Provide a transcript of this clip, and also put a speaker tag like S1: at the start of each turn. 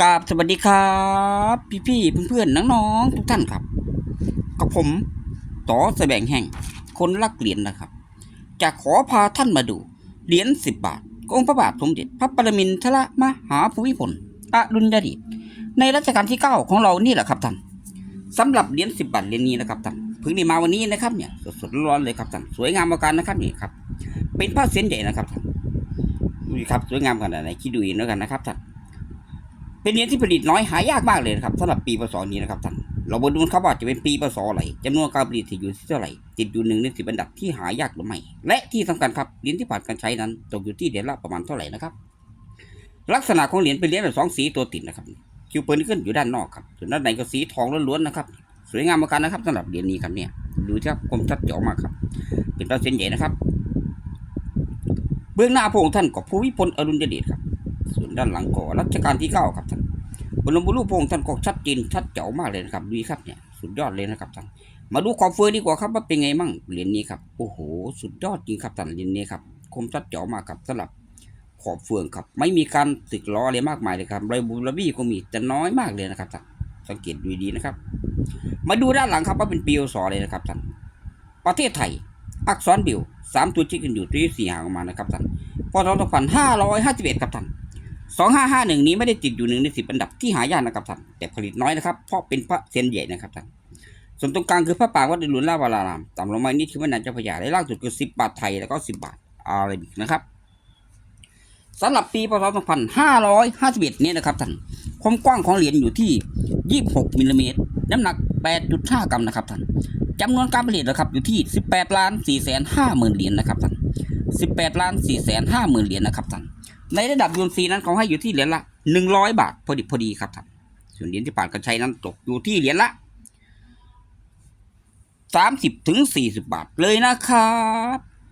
S1: กราบสวัสดีครับ พี่ๆเพื่อนๆน้องๆทุกท่านครับกับผมต่อแสดงแห่งคนรักเหรียญนะครับ จะขอพาท่านมาดูเหรียญสิบบาทของค์พระบาทสมเด็จพระปรมินทรมหาภูมิพลอดุลยเดชในรัชกาลที่เก้าของเรานี่แหละครับท่านสำหรับเหรียญสิบบาทเหรียญนี้นะครับท่านเพิ่งได้มาวันนี้นะครับเนี่ยสดๆร้อนๆเลยครับท่านสวยงามมาการนะครับนี่ครับเป็นผ้าเส้นใหญ่นะครับท่านดูครับสวยงามขนาดไหนคิดดูเองแล้วกันนะครับท่าน เป็นเหรียญที่ผลิตน้อยหายากมากเลยนะครับสำหรับปีพศนี้นะครับท่านเรามาดูครับว่าจะเป็นปีพศอะไรจำนวนการผลิตอยู่ที่เท่าไหร่ติดอยู่หนึ่งในสิบอันดับที่หายากหรือไม่และที่สำคัญครับเหรียญที่ผ่านการใช้นั้นตกอยู่ที่เหรียญละประมาณเท่าไหร่นะครับ ลักษณะของเหรียญเป็นเหรียญแบบสองสีตัวติดนะครับคิวเปิลขึ้นอยู่ด้านนอกครับส่วนด้านในก็สีทองล้วนๆนะครับ สวยงามมากกันนะครับสำหรับเหรียญนี้ครับเนี่ยดูครับคมชัดเจ๋อมากครับ เป็นตัวเส้นใหญ่นะครับ เบื้องหน้าพระองค์ท่านก็ภูมิพลอดุลยเดชครับ ส่วนด้านหลังก็รัชกาลที่เก้าครับท่านบรมบุรุษพงค์ท่านก็ชัดเจนชัดเจ๋อมากเลยนะครับดูครับเนี่ยสุดยอดเลยนะครับท่านมาดูความเฟื่องดีกว่าครับว่าเป็นไงมั่งเหรียญนี้ครับโอ้โห สุดยอดจริงครับท่านเหรียญนี้ครับคมชัดเจ๋อมากครับสำหรับขอบเฟืองครับ ไม่มีการสึกล้ออะไรมากมายเลยครับไรบุรบี้ก็มีแต่น้อยมากเลยนะครับท่านสังเกตดูดีนะครับ มาดูด้านหลังครับว่าเป็นปีอสเลยนะครับท่านประเทศไทย อักษรบิวสามตัวชี้กันอยู่ที่สี่หางออกมานะครับท่านพศสองพันห้าร้อยห้าสิบเอ็ดครับท่าน สองห้าห้าหนึ่งนี้ไม่ได้ติดอยู่หนึ่งในสิบอันดับที่หายากนะครับท่านแต่ผลิตน้อยนะครับ เพราะเป็นพระเซียนใหญ่นะครับท่านส่วนตรงกลางคือพระปราวัดเดลุนลาวารารามต่ำลงมานี่คือแม่นางเจ้าพระยาและล่างสุดคือสิบบาทไทยแล้วก็สิบบาทอาราบิกนะครับสำหรับปีพศสองพันห้าร้อยห้าสิบเอ็ดนี้นะครับท่านความกว้างของเหรียญอยู่ที่ยี่สิบหกมิลลิเมตรน้ำหนักแปดจุดห้ากรัมนะครับท่านจำนวนการผลิตนะครับอยู่ที่สิบแปดล้านสี่แสนห้าหมื่นเหรียญนะครับท่านสิบแปดล้านสี่แสนห้าหมื่นเหรียญนะครับท่าน ในระดับยูนซีนั้นเขาให้อยู่ที่เหรียญละหนึ่งร้อยบาท พอดีพอดีครับท่านส่วนเหรียญที่ผ่านการใช้นั้นตกอยู่ที่เหรียญละสามสิบถึงสี่สิบบาทเลยนะครับ